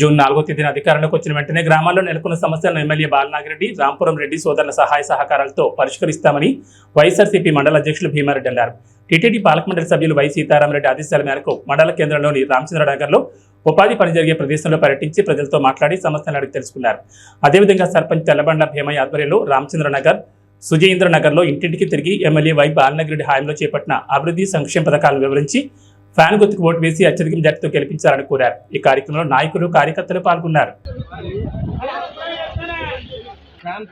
June నాలుగో తేదీన అధికారంలోకి వచ్చిన వెంటనే గ్రామాల్లో నెలకొన్న సమస్యలను ఎమ్మెల్యే బాలనాగిరెడ్డి రాంపురం రెడ్డి సోదరుల సహాయ సహకారాలతో పరిష్కరిస్తామని వైఎస్ఆర్సీపీ మండల అధ్యక్షులు భీమారెడ్డి అన్నారు. టీటీడీ పాలకమండలి సభ్యులు వై సీతారామరెడ్డి ఆదేశాల మేరకు మండల కేంద్రంలోని రామచంద్రనగర్లో ఉపాధి పని జరిగే ప్రదేశంలో పర్యటించి ప్రజలతో మాట్లాడి సమస్యలను అడిగి తెలుసుకున్నారు. అదేవిధంగా సర్పంచ్ తెల్లబండ్ల భీమయ్య ఆధ్వర్యంలో రామచంద్రనగర్ సుజయేంద్రనగర్లో ఇంటింటికి తిరిగి ఎమ్మెల్యే వై బాలనగిరెడ్డి హాయంలో చేపట్టిన అభివృద్ధి సంక్షేమ పథకాలను వివరించి ఫ్యాన్ గుర్తుకు ఓటు వేసి అత్యధిక మెజార్టీతో గెలిపించాలని కోరారు. ఈ కార్యక్రమంలో నాయకులు కార్యకర్తలు పాల్గొన్నారు. ఫ్యాన్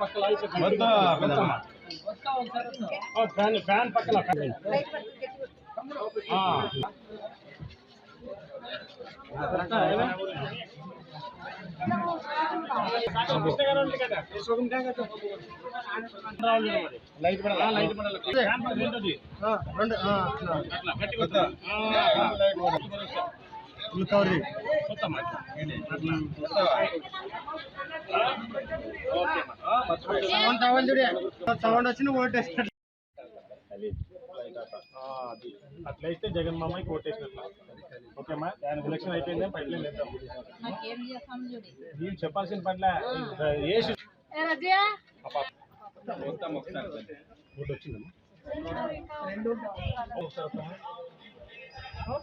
పక్కల వద్దా పెద్దమ్మ ఆ, ఫ్యాన్ సౌండ్ ఓటేస్తాడు అది. అట్లా అయితే జగన్ మామయ్య కోటేసినట్ల ఓకేమ్మా దాని ఎలక్షన్ అయిపోయింది చేస్తాం చూడు. నేను చెప్పాల్సిన పనిలే. ఏ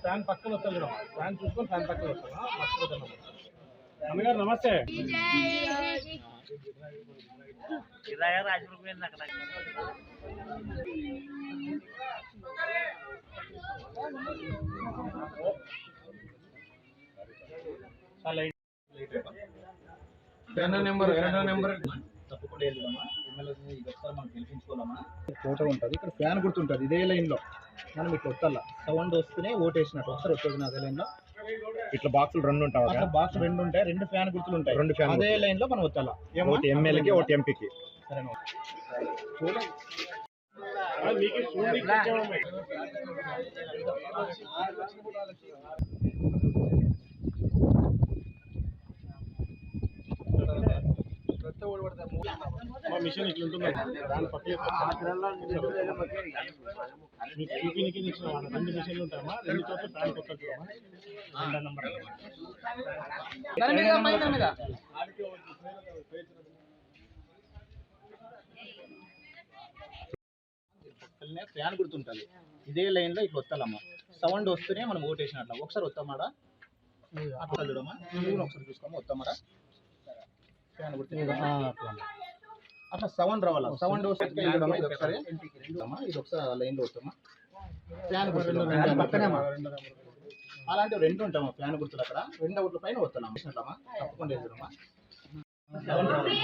ఫ్యాన్. పక్కన వస్తాను చూడమ్మా ఫ్యాన్ చూసుకొని ఫ్యాన్ పక్కన వస్తాను. మర్చిపోతాను అమ్మగారు నమస్తే. ఆ, ఫోటో ఉంటుంది. ఇక్కడ ఫ్యాన్ గుర్తుంటుంది ఇదే లైన్లో మనం ఇట్లా వస్తాల సౌండ్ వస్తేనే ఓటేసినట్టు. ఒకసారి వస్తుంది అదే లైన్లో ఇట్లా బాక్సులు రెండు ఉంటాయి? బాక్స్ రెండు ఉంటాయి రెండు ఫ్యాన్ గుర్తులు ఉంటాయి రెండు ఫ్యాన్ అదే లైన్లో మనం వస్తాల ఒకటి ఎమ్మెల్యేకి ఒకటి ఎంపీకి ఇచ్చామమ్మా. మా మిషన్ ఇట్లా ఉంటుంది? దాని మీకు ఇచ్చిన రెండు మిషన్లు ఉంటాయమ్మా. రెండు చోట్ల ఫ్యాన్ కొత్త చూడమ్మా రెండో నంబర్. పక్కనే ఫ్యాన్ గుర్తుంటుంది ఇదే లైన్లో ఇట్లా వస్తాలమ్మా సౌండ్ వస్తేనే మనం ఓటేసినట్ల ఒకసారి వస్తామాడా అట్లా చూడమ్మా ఒకసారి చూసుకోమా వస్తామాడా ఫ్యాన్ గుర్తు అట్లా సౌండ్ రావాలా సౌండ్ వస్తే ఇది ఒకసారి ఇది ఒకసారి లైన్లో వస్తామా ఫ్యాన్ గుర్తు పక్కనే అలాంటి రెండు ఉంటామా ఫ్యాన్ గుర్తులు అక్కడ రెండు ఒకటి పైన వస్తున్నాం వేసినట్లమ్మా తప్పకుండా ఎదురమ్మా సౌండ్ రావాలి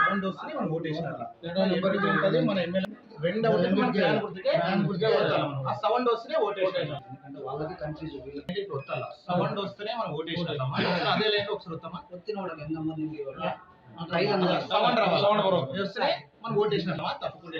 సౌండ్ వస్తే మనం రెండో ఇది ఉంటుంది? మన ఎమ్మెల్యే రెండు ఒకటి మనం ఫ్యాన్ గుర్తుకే ఫ్యాన్ గుర్తుకే వస్తాం ఆ సౌండ్ వస్తేనే ఓటేసినట్ల ఎందుకంటే వాళ్ళకి కన్ఫ్యూజ్ వీళ్ళకి ఇట్లా వస్తాల? సౌండ్ వస్తేనే మనం ఓటేసినట్లమ్మా అదే లైన్ ఒకసారి వస్తామా సౌండ్ రావాలి. సౌండ్ వస్తేనే మనం ఓటేసినట్లమా తప్పకుండా